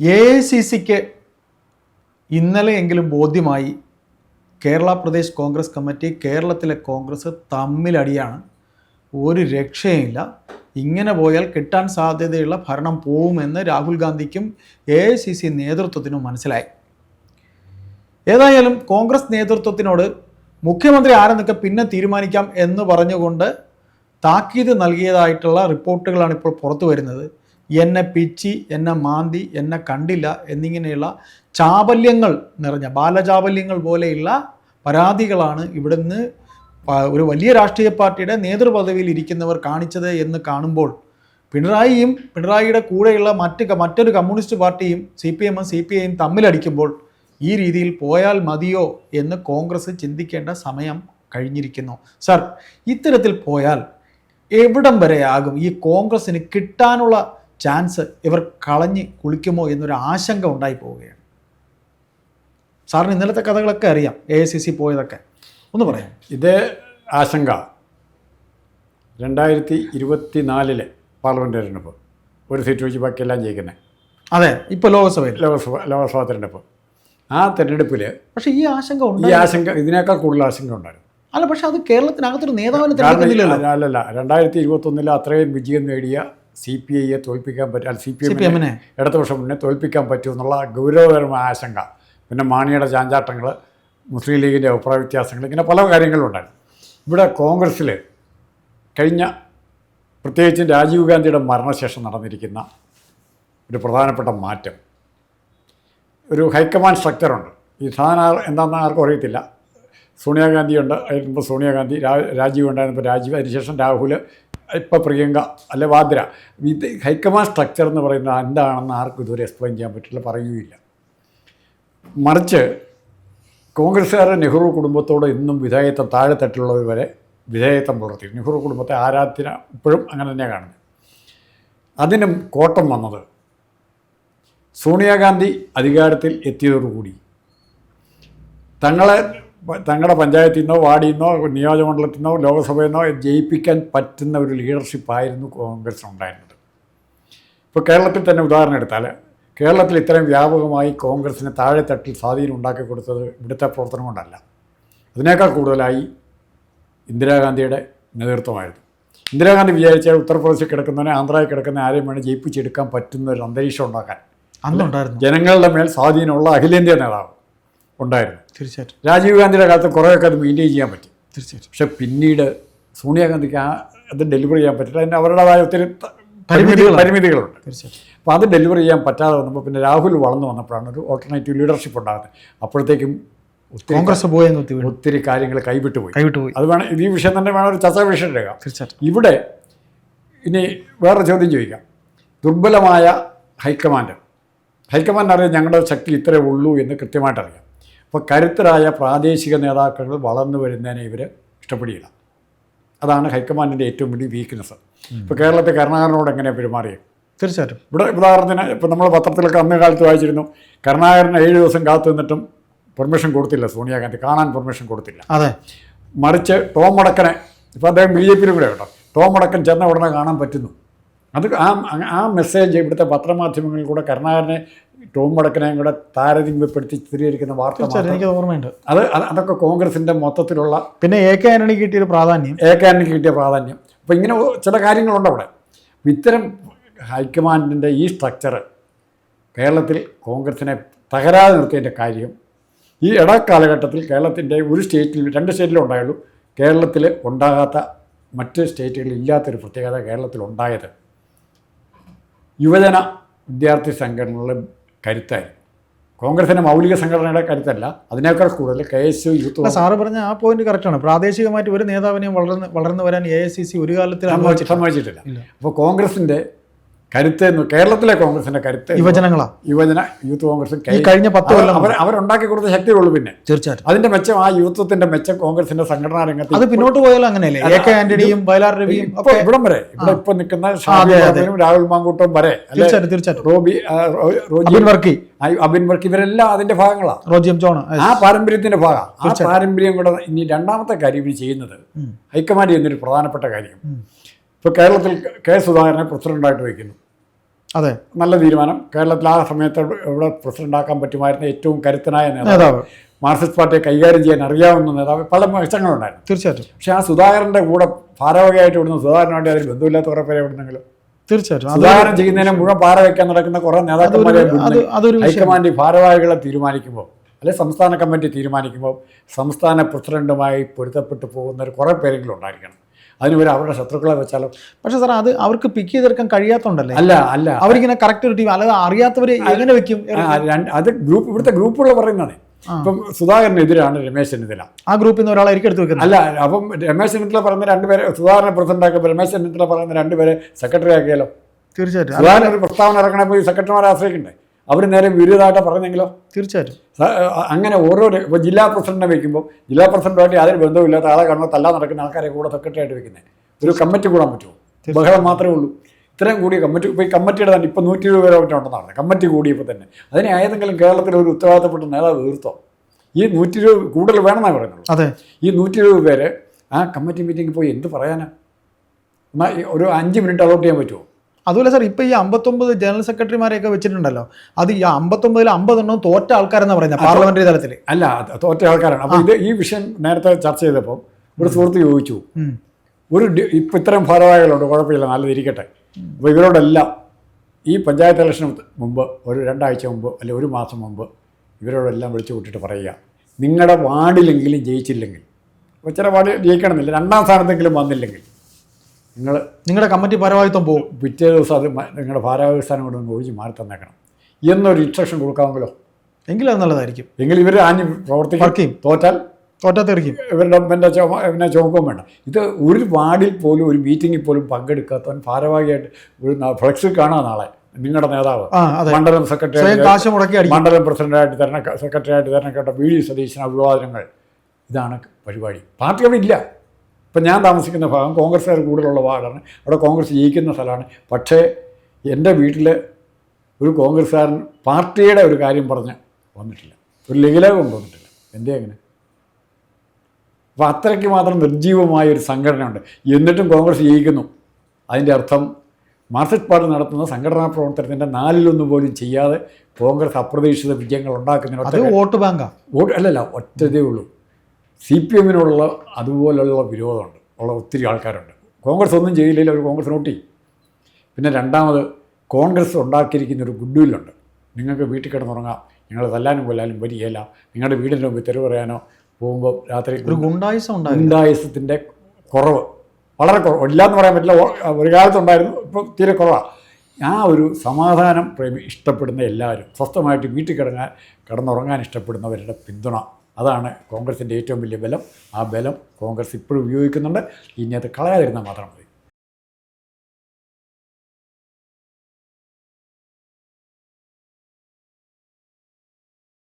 A I C സിക്ക് ഇന്നലെയെങ്കിലും ബോധ്യമായി Kerala Pradesh Congress committee കേരളത്തിലെ കോൺഗ്രസ് തമ്മിലടിയാണ്. ഒരു രക്ഷയില്ല ഇങ്ങനെ പോയാൽ കിട്ടാൻ സാധ്യതയുള്ള ഭരണം പോവുമെന്ന് രാഹുൽ ഗാന്ധിക്കും എ ഐ സി സി നേതൃത്വത്തിനും മനസ്സിലായി. ഏതായാലും കോൺഗ്രസ് നേതൃത്വത്തിനോട് മുഖ്യമന്ത്രി ആരെന്നൊക്കെ പിന്നെ തീരുമാനിക്കാം എന്ന് പറഞ്ഞുകൊണ്ട് താക്കീത് നൽകിയതായിട്ടുള്ള റിപ്പോർട്ടുകളാണ് ഇപ്പോൾ പുറത്തു വരുന്നത്. എന്നെ പിച്ചി എന്നെ മാന്തി എന്നെ കണ്ടില്ല എന്നിങ്ങനെയുള്ള ചാബല്യങ്ങൾ നിറഞ്ഞ ബാലചാബല്യങ്ങൾ പോലെയുള്ള പരാതികളാണ് ഇവിടുന്ന് ഒരു വലിയ രാഷ്ട്രീയ പാർട്ടിയുടെ നേതൃപദവിയിൽ ഇരിക്കുന്നവർ കാണിച്ചത് എന്ന് കാണുമ്പോൾ പിണറായിയും പിണറായിയുടെ കൂടെയുള്ള മറ്റ് മറ്റൊരു കമ്മ്യൂണിസ്റ്റ് പാർട്ടിയും സി പി എമ്മും സി പി ഐയും തമ്മിലടിക്കുമ്പോൾ ഈ രീതിയിൽ പോയാൽ മതിയോ എന്ന് കോൺഗ്രസ് ചിന്തിക്കേണ്ട സമയം കഴിഞ്ഞിരിക്കുന്നു. സർ ഇത്തരത്തിൽ പോയാൽ എവിടം വരെ ആകും? ഈ കോൺഗ്രസ്സിന് കിട്ടാനുള്ള ചാൻസ് ഇവർ കളഞ്ഞ് കുളിക്കുമോ എന്നൊരു ആശങ്ക ഉണ്ടായി പോവുകയാണ്. സാറിന് ഇന്നലത്തെ കഥകളൊക്കെ അറിയാം എ ഐ സി സി പോയതൊക്കെ. ഒന്ന് പറയാം. ഇതേ ആശങ്ക. രണ്ടായിരത്തി ഇരുപത്തി നാലിലെ പാർലമെന്റ് തിരഞ്ഞെടുപ്പ് ഒരു സീറ്റ് വെച്ച് ബാക്കിയെല്ലാം ജയിക്കുന്നത് അതെ ഇപ്പോൾ ലോകസഭയിൽ. ലോകസഭ ലോകസഭാ തിരഞ്ഞെടുപ്പ് ആ തിരഞ്ഞെടുപ്പിൽ പക്ഷേ ഈ ആശങ്ക ഉണ്ട് ഈ ആശങ്ക ഇതിനേക്കാൾ കൂടുതൽ ആശങ്ക ഉണ്ടായിരുന്നു. അല്ല പക്ഷേ അത് കേരളത്തിനകത്തൊരു നേതാവിനെ അല്ലല്ല രണ്ടായിരത്തി ഇരുപത്തൊന്നിൽ അത്രയും വിജയം നേടിയ സി പി ഐയെ തോൽപ്പിക്കാൻ പറ്റും സി പി എമ്മിനെ ഇടതുപക്ഷം മുന്നേ തോൽപ്പിക്കാൻ പറ്റും എന്നുള്ള ഗൗരവകരമായ ആശങ്ക. പിന്നെ മാണിയുടെ ചാഞ്ചാട്ടങ്ങൾ മുസ്ലിം ലീഗിന്റെ അഭിപ്രായ വ്യത്യാസങ്ങൾ ഇങ്ങനെ പല കാര്യങ്ങളുണ്ടായിരുന്നു. ഇവിടെ കോൺഗ്രസ്സിൽ കഴിഞ്ഞ പ്രത്യേകിച്ച് രാജീവ് ഗാന്ധിയുടെ മരണശേഷം നടന്നിരിക്കുന്ന ഒരു പ്രധാനപ്പെട്ട മാറ്റം. ഒരു ഹൈക്കമാൻഡ് സ്ട്രക്ചറുണ്ട്. ഈ സാധനം എന്താണെന്ന് ആർക്കും അറിയത്തില്ല. സോണിയാഗാന്ധിയുണ്ട് അതിന് മുമ്പ് സോണിയാഗാന്ധി രാജീവ് ഉണ്ടായിരുന്നപ്പോൾ രാജീവ് അതിനുശേഷം രാഹുൽ ഇപ്പോൾ പ്രിയങ്ക അല്ലെ വാദ്ര. ഇത് ഹൈക്കമാൻഡ് സ്ട്രക്ചർ എന്ന് പറയുന്നത് എന്താണെന്ന് ആർക്കും ഇതുവരെ എക്സ്പ്ലെയിൻ ചെയ്യാൻ പറ്റില്ല പറയുകയില്ല. മറിച്ച് കോൺഗ്രസ്സുകാരുടെ നെഹ്റു കുടുംബത്തോട് ഇന്നും വിധേയത്വം താഴെത്തട്ടിലുള്ളവർ വരെ വിധേയത്വം പുലർത്തി. നെഹ്റു കുടുംബത്തെ ആരാധന ഇപ്പോഴും അങ്ങനെ തന്നെയാണ് കാണുന്നത്. അതിനും കോട്ടം വന്നത് സോണിയാഗാന്ധി അധികാരത്തിൽ എത്തിയതോടുകൂടി തങ്ങളെ തങ്ങളുടെ പഞ്ചായത്തിൽ നിന്നോ വാർഡിൽ നിന്നോ നിയോജകമണ്ഡലത്തിൽ നിന്നോ ലോകസഭയിൽ നിന്നോ ജയിപ്പിക്കാൻ പറ്റുന്ന ഒരു ലീഡർഷിപ്പായിരുന്നു കോൺഗ്രസ് ഉണ്ടായിരുന്നത് ഇപ്പോൾ കേരളത്തിൽ തന്നെ ഉദാഹരണം എടുത്താൽ കേരളത്തിൽ ഇത്രയും വ്യാപകമായി കോൺഗ്രസിന് താഴെത്തട്ടിൽ സ്വാധീനം ഉണ്ടാക്കി കൊടുത്തത് ഇവിടുത്തെ പ്രവർത്തനം കൊണ്ടല്ല. അതിനേക്കാൾ കൂടുതലായി ഇന്ദിരാഗാന്ധിയുടെ നേതൃത്വമായിരുന്നു. ഇന്ദിരാഗാന്ധി വിചാരിച്ചാൽ ഉത്തർപ്രദേശിൽ കിടക്കുന്നവനെ ആന്ധ്രയിൽ കിടക്കുന്ന ആരെയും വേണം ജയിപ്പിച്ചെടുക്കാൻ പറ്റുന്ന ഒരു അന്തരീക്ഷം ഉണ്ടാക്കാൻ. അന്നുണ്ടായിരുന്നു. ജനങ്ങളുടെ മേൽ സ്വാധീനമുള്ള അഖിലേന്ത്യാ നേതാവ്. ഉണ്ടായിരുന്നു. തീർച്ചയായിട്ടും. രാജീവ് ഗാന്ധിയുടെ കാലത്ത് കുറേയൊക്കെ അത് മെയിന്റെയിൻ ചെയ്യാൻ പറ്റി. തീർച്ചയായിട്ടും. പക്ഷെ പിന്നീട് സോണിയാഗാന്ധിക്ക് ആ അത് ഡെലിവർ ചെയ്യാൻ പറ്റില്ല. അതിന് അവരുടേതായ ഒത്തിരി പരിമിതികൾ പരിമിതികളുണ്ട്. തീർച്ചയായിട്ടും. അപ്പോൾ അത് ഡെലിവർ ചെയ്യാൻ പറ്റാതെ വന്നപ്പോൾ പിന്നെ രാഹുൽ വളർന്നു വന്നപ്പോഴാണ് ഒരു ഓൾട്ടർനേറ്റീവ് ലീഡർഷിപ്പ് ഉണ്ടാകുന്നത്. അപ്പോഴത്തേക്കും കോൺഗ്രസ് പോയെന്ന് ഒത്തിരി കാര്യങ്ങൾ കൈവിട്ടു പോയി കൈവിട്ടു പോയി അത് വേണം ഈ വിഷയം തന്നെ വേണം ഒരു ചർച്ചാ വിഷയം എടുക്കാം തീർച്ചയായിട്ടും. ഇവിടെ ഇനി വേറെ ചോദ്യം ചോദിക്കാം. ദുർബലമായ ഹൈക്കമാൻഡ്. ഹൈക്കമാൻഡ് അറിയാം ഞങ്ങളുടെ ശക്തി ഇത്രേ ഉള്ളൂ എന്ന് കൃത്യമായിട്ട് അറിയാം. അപ്പോൾ കരുത്തരായ പ്രാദേശിക നേതാക്കൾ വളർന്നു വരുന്നതിനെ ഇവർ ഇഷ്ടപ്പെടുകയില്ല. അതാണ് ഹൈക്കമാൻഡിന്റെ ഏറ്റവും വലിയ വീക്ക്നെസ് ഇപ്പോൾ കേരളത്തെ കരുണാകരനോട് എങ്ങനെ പെരുമാറിയത് തീർച്ചയായിട്ടും. ഇവിടെ ഉദാഹരണത്തിന് ഇപ്പോൾ നമ്മൾ പത്രത്തിലൊക്കെ അന്ന് കാലത്ത് വായിച്ചിരുന്നു കരുണാകരൻ ഏഴ് ദിവസം കാത്തു നിന്നിട്ടും പെർമിഷൻ കൊടുത്തില്ല സോണിയാഗാന്ധി കാണാൻ പെർമിഷൻ കൊടുത്തില്ല. അതെ. മറിച്ച് ടോം അടക്കനെ ഇപ്പോൾ അദ്ദേഹം ബി ജെ പിയിലും കൂടെ കേട്ടോ ടോം അടക്കൻ ചെന്ന ഉടനെ കാണാൻ പറ്റുന്നു. അത് ആ ആ മെസ്സേജ് ഇവിടുത്തെ പത്രമാധ്യമങ്ങളിൽ കൂടെ കരുണാകരനെ ടോം വടക്കനെയും കൂടെ താരതമ്യപ്പെടുത്തി ചിത്രീകരിക്കുന്ന വാർത്ത. എനിക്ക് ഓർമ്മയുണ്ട്. അത് അത് അതൊക്കെ കോൺഗ്രസിന്റെ മൊത്തത്തിലുള്ള പിന്നെ എ കെ ആന്റണി കിട്ടിയൊരു പ്രാധാന്യം. എ കെ ആന്റണി കിട്ടിയ പ്രാധാന്യം. അപ്പോൾ ഇങ്ങനെ ചില കാര്യങ്ങളുണ്ട് അവിടെ. ഇത്തരം ഹൈക്കമാൻഡിന്റെ ഈ സ്ട്രക്ചർ കേരളത്തിൽ കോൺഗ്രസിനെ തകരാതെ നിർത്തിയതിന്റെ കാര്യം ഈ ഇടക്കാലഘട്ടത്തിൽ കേരളത്തിന്റെ ഒരു സ്റ്റേറ്റിൽ രണ്ട് സ്റ്റേറ്റിലും ഉണ്ടായുള്ളൂ. കേരളത്തിൽ ഉണ്ടാകാത്ത മറ്റ് സ്റ്റേറ്റുകളിൽ ഇല്ലാത്തൊരു പ്രത്യേകത കേരളത്തിൽ ഉണ്ടായത്. യുവജന വിദ്യാർത്ഥി സംഘടനകളുടെ കരുത്തായിരുന്നു. കോൺഗ്രസിന്റെ മൗലിക സംഘടനയുടെ കരുത്തല്ല അതിനേക്കാൾ കൂടുതൽ K S U youth sir പറഞ്ഞ ആ പോയിന്റ് കറക്റ്റാണ് പ്രാദേശികമായിട്ട് ഒരു നേതാവിനെയും വളർന്ന് വളർന്നു വരാൻ എ ഐ സി സി ഒരു കാലത്തിൽ അനുവദിച്ചിട്ടില്ല സമ്മതിച്ചിട്ടില്ല. അപ്പോൾ കോൺഗ്രസിന്റെ കരുത്ത് എന്ന് കേരളത്തിലെ കോൺഗ്രസിന്റെ കരുത്ത് യുവജനങ്ങളാ? യുവജന യൂത്ത് കോൺഗ്രസ് കഴിഞ്ഞ പത്ത് കൊല്ലം അവർ അവരുണ്ടാക്കി കൊടുത്ത ശക്തിയുള്ളൂ പിന്നെ. തീർച്ചയായിട്ടും. അതിന്റെ മെച്ചം ആ യൂത്വത്തിന്റെ മെച്ചം കോൺഗ്രസിന്റെ സംഘടനാ രംഗത്ത് അത് പിന്നോട്ട് പോയാലും അങ്ങനെയല്ലേ? എ കെ ആന്റണിയും വയലാർ രവിയും ഇപ്പൊ ഇവിടം വരെ ഇവിടെ ഇപ്പൊ നിൽക്കുന്ന. പറമ്പിലും രാഹുൽ മാങ്കൂട്ടും വരെ തീർച്ചയായിട്ടും തീർച്ചയായിട്ടും. റോബി റോജിൻ വർക്കി. അബിൻ വർക്ക് ഇവരെല്ലാം അതിന്റെ ഭാഗങ്ങളാണ് റോജിയം ജോൺ ആ പാരമ്പര്യത്തിന്റെ ഭാഗം. ആ പാരമ്പര്യം കൂടെ ഇനി രണ്ടാമത്തെ കാര്യം ഇനി ചെയ്യുന്നത്. ഹൈക്കമാൻഡ് ചെയ്യുന്നൊരു പ്രധാനപ്പെട്ട കാര്യം. ഉം. ഇപ്പൊ കേരളത്തിൽ കെ സുധാകരനെ പ്രസിഡന്റായിട്ട് വയ്ക്കുന്നു. അതെ. നല്ല തീരുമാനം. കേരളത്തിൽ ആ സമയത്ത് ഇവിടെ പ്രസിഡന്റ് ആക്കാൻ പറ്റുമായിരുന്ന ഏറ്റവും കരുത്തനായ നേതാവ് മാർക്സിസ്റ്റ് പാർട്ടിയെ കൈകാര്യം ചെയ്യാൻ അറിയാവുന്ന നേതാവ് പല മെച്ചങ്ങളുണ്ടായിരുന്നു തീർച്ചയായിട്ടും. പക്ഷേ ആ സുധാകരന്റെ കൂടെ ഭാരവാഹിയായിട്ട് സുധാകരന് വേണ്ടി അതിൽ ബന്ധമില്ലാത്ത കുറേ പേരെ എവിടുന്നെങ്കിലും? തീർച്ചയായിട്ടും. സുധാകരൻ ചെയ്യുന്നതിന് മുഴുവൻ ഭാര വയ്ക്കാൻ നടക്കുന്ന കുറേ നേതാക്കന്മാരെ ഹൈക്കമാൻഡ് ഭാരവാഹികളെ തീരുമാനിക്കുമ്പോൾ അല്ലെ സംസ്ഥാന കമ്മിറ്റി തീരുമാനിക്കുമ്പോൾ സംസ്ഥാന പ്രസിഡന്റുമായി പൊരുത്തപ്പെട്ടു പോകുന്ന ഒരു കുറേ പേരെങ്കിലും ഉണ്ടായിരിക്കണം. അതിന് ഇവർ അവരുടെ ശത്രുക്കളെ വെച്ചാലോ പക്ഷെ സാർ അത് അവർക്ക് പിക്ക് ചെയ്തെടുക്കാൻ കഴിയാത്തതുണ്ടല്ലേ അല്ല അല്ല. അവരിങ്ങനെ കറക്റ്റ് ഒരു ടീം അല്ലാതെ അറിയാത്തവർ എങ്ങനെ വെക്കും? അത് ഗ്രൂപ്പ് ഇവിടുത്തെ ഗ്രൂപ്പുകൾ പറയുന്നതാണ്. ഇപ്പം സുധാകരനെതിരാണ് രമേശ് ചെന്നിത്തല ആ ഗ്രൂപ്പിൽ നിന്ന് ഒരാളായിരിക്കും എടുത്ത് വെക്കുന്നത്. അല്ല അപ്പം രമേശ് ചെന്നിത്തല പറയുന്ന രണ്ടുപേരെ സുധാകരനെ പ്രസിഡന്റ് ആക്കുമ്പോൾ രമേശ് ചെന്നിത്തല പറയുന്ന രണ്ടുപേരെ സെക്രട്ടറി ആക്കിയാലോ? തീർച്ചയായിട്ടും. സുധാകരൻ ഒരു പ്രസ്താവന ഇറക്കണപ്പോൾ ഈ സെക്രട്ടറിമാരെ ആശ്രയിക്കണ്ടേ? അവർ നേരെ വിരുദ്ധമായിട്ട് പറഞ്ഞെങ്കിലോ? തീർച്ചയായിട്ടും. അങ്ങനെ ഓരോ ഇപ്പോൾ ജില്ലാ പ്രസിഡന്റിനെ വെക്കുമ്പോൾ ജില്ലാ പ്രസിഡന്റുമായിട്ട് യാതൊരു ബന്ധവുമില്ലാത്ത ആളെ കാണുമ്പോൾ തല്ലാ നടക്കുന്ന ആൾക്കാരെ കൂടെ സെക്രട്ടറി ആയിട്ട് വെക്കുന്നത് ഒരു കമ്മിറ്റി കൂടാൻ പറ്റുമോ? ബഹളം മാത്രമേ ഉള്ളൂ. ഇത്രയും കൂടിയ കമ്മിറ്റി ഇപ്പോൾ ഈ കമ്മിറ്റിയുടെ തന്നെ ഇപ്പോൾ നൂറ്റി ഇരുപത് പേരെ ഉണ്ടെന്നാണ് കമ്മിറ്റി കൂടിയപ്പോൾ തന്നെ. അതിനെ ഏതെങ്കിലും കേരളത്തിൽ ഒരു ഉത്തരവാദിത്തപ്പെട്ട നേതാവ് തീർത്തോ ഈ നൂറ്റി ഇരുപത് കൂടുതൽ വേണമെന്നാണ് പറയുന്നുള്ളൂ. അതെ. ഈ നൂറ്റി ഇരുപത് പേര് ആ കമ്മിറ്റി മീറ്റിംഗ് പോയി എന്ത് പറയാനാ? ഒരു അഞ്ച് മിനിറ്റ് അലോട്ട് ചെയ്യാൻ പറ്റുമോ? അതുപോലെ സാർ ഇപ്പൊ ഈ അമ്പത്തൊമ്പത് ജനറൽ സെക്രട്ടറിമാരെയൊക്കെ വെച്ചിട്ടുണ്ടല്ലോ. അത് ഈ അമ്പത്തൊമ്പതിൽ അമ്പതെണ്ണം തോറ്റ ആൾക്കാരെന്ന് പറയുന്നത് പാർലമെന്ററി തലത്തിൽ അല്ല തോറ്റ ആൾക്കാരാണ്. അപ്പോൾ ഇത് ഈ വിഷയം നേരത്തെ ചർച്ച ചെയ്തപ്പോൾ ഒരു സുഹൃത്ത് ചോദിച്ചു ഒരു ഇപ്പം ഇത്തരം ഭാരവാഹികളുണ്ട് കുഴപ്പമില്ല നല്ലത് ഇരിക്കട്ടെ. അപ്പോൾ ഇവരോടെല്ലാം ഈ പഞ്ചായത്ത് ഇലക്ഷന് മുമ്പ് ഒരു രണ്ടാഴ്ച മുമ്പ് അല്ലെങ്കിൽ ഒരു മാസം മുമ്പ് ഇവരോടെല്ലാം വിളിച്ചു കൂട്ടിയിട്ട് പറയുക നിങ്ങളുടെ വാർഡിലെങ്കിലും ജയിച്ചില്ലെങ്കിൽ അപ്പോൾ ചില വാർഡ് ജയിക്കണമെന്നില്ല രണ്ടാം സ്ഥാനത്തെങ്കിലും വന്നില്ലെങ്കിൽ നിങ്ങൾ നിങ്ങളുടെ കമ്മിറ്റി ഭാരവാഹിത്വം പോകും പിറ്റേ ദിവസം അത് നിങ്ങളുടെ ഭാരവാഹി സ്ഥാനം കൊണ്ട് ഒന്ന് ഒഴിച്ച് മാറി തന്നേക്കണം. എന്നൊരു ഇൻസ്ട്രക്ഷൻ കൊടുക്കാമെങ്കിലോ? എങ്കിലും എന്നുള്ളതായിരിക്കും നല്ലതായിരിക്കും. എങ്കിൽ ഇവർ ആഞ്ഞ് പ്രവർത്തിക്കും. തോറ്റാൽ തോറ്റാ തീർക്കും. ഇവരുടെ പിന്നെ ചോ പിന്നെ ചോക്കും വേണ്ട. ഇത് ഒരു വാർഡിൽ പോലും ഒരു മീറ്റിങ്ങിൽ പോലും പങ്കെടുക്കാത്തവൻ ഭാരവാഹിയായിട്ട് ഒരു ഫ്ലെക്സിൽ കാണാം നാളെ. നിങ്ങളുടെ നേതാവ്. മണ്ഡലം സെക്രട്ടറി കാശ് മുടക്കി മണ്ഡലം പ്രസിഡന്റായിട്ട് തെരഞ്ഞ സെക്രട്ടറിയായിട്ട് തെരഞ്ഞെടുക്കപ്പെട്ട വി. ഡി സതീശന അഭിവാദനങ്ങൾ ഇതാണ് പരിപാടി. പാർട്ടി അവിടെ ഇല്ല. ഇപ്പം ഞാൻ താമസിക്കുന്ന ഭാഗം കോൺഗ്രസ്സുകാർ കൂടുതലുള്ള വാർഡാണ് അവിടെ കോൺഗ്രസ് ജയിക്കുന്ന സ്ഥലമാണ്. പക്ഷേ എന്റെ വീട്ടിൽ ഒരു കോൺഗ്രസ്സുകാരൻ പാർട്ടിയുടെ ഒരു കാര്യം പറഞ്ഞ് വന്നിട്ടില്ല. ഒരു ലഘുലേഖം കൊണ്ടുവന്നിട്ടില്ല എന്റെ അങ്ങനെ? അപ്പോൾ അത്രയ്ക്ക് മാത്രം നിർജീവമായ ഒരു സംഘടനയുണ്ട്. എന്നിട്ടും കോൺഗ്രസ് ജയിക്കുന്നു. അതിന്റെ അർത്ഥം മാർക്സിസ്റ്റ് പാർട്ടി നടത്തുന്ന സംഘടനാ പ്രവർത്തനത്തിന്റെ നാലിലൊന്നും പോലും ചെയ്യാതെ കോൺഗ്രസ് അപ്രതീക്ഷിത വിജയങ്ങൾ ഉണ്ടാക്കുന്നതിന് അത് വോട്ട് ബാങ്കാ? വോട്ട് അല്ലല്ല ഒറ്റതേ ഉള്ളൂ. സി പി എമ്മിനോടുള്ള അതുപോലുള്ള വിരോധമുണ്ട്. ഉള്ള ഒത്തിരി ആൾക്കാരുണ്ട്. കോൺഗ്രസ് ഒന്നും ചെയ്യില്ലെങ്കിൽ അവർ കോൺഗ്രസ് നോട്ടി. പിന്നെ രണ്ടാമത് കോൺഗ്രസ് ഉണ്ടാക്കിയിരിക്കുന്ന ഒരു ഗുഡ് വില്ലുണ്ട് നിങ്ങൾക്ക് വീട്ടിൽ കിടന്നുറങ്ങാം. നിങ്ങൾ തല്ലാനും കൊല്ലാനും വരികയില്ല നിങ്ങളുടെ വീടിന്റെ മുമ്പിൽ തെരുവ് പറയാനോ പോകുമ്പോൾ രാത്രി ഒരു ഗുണ്ടായുസം ഗുണ്ടായുസത്തിന്റെ കുറവ്. വളരെ കുറവ്. ഇല്ലാന്ന് പറയാൻ പറ്റില്ല. ഒരു കാലത്തുണ്ടായിരുന്നു ഇപ്പോൾ തീരെ കുറവാണ് ആ ഒരു സമാധാനം പ്രേമി ഇഷ്ടപ്പെടുന്ന എല്ലാവരും. സ്വസ്ഥമായിട്ട് വീട്ടിൽ കിടങ്ങാൻ കിടന്നുറങ്ങാൻ ഇഷ്ടപ്പെടുന്നവരുടെ പിന്തുണ. അതാണ് കോൺഗ്രസിന്റെ ഏറ്റവും വലിയ ബലം. ആ ബലം കോൺഗ്രസ് ഇപ്പോഴും ഉപയോഗിക്കുന്നുണ്ട്. ഇനി അത് കളയാതിരുന്നാൽ മാത്രം മതി.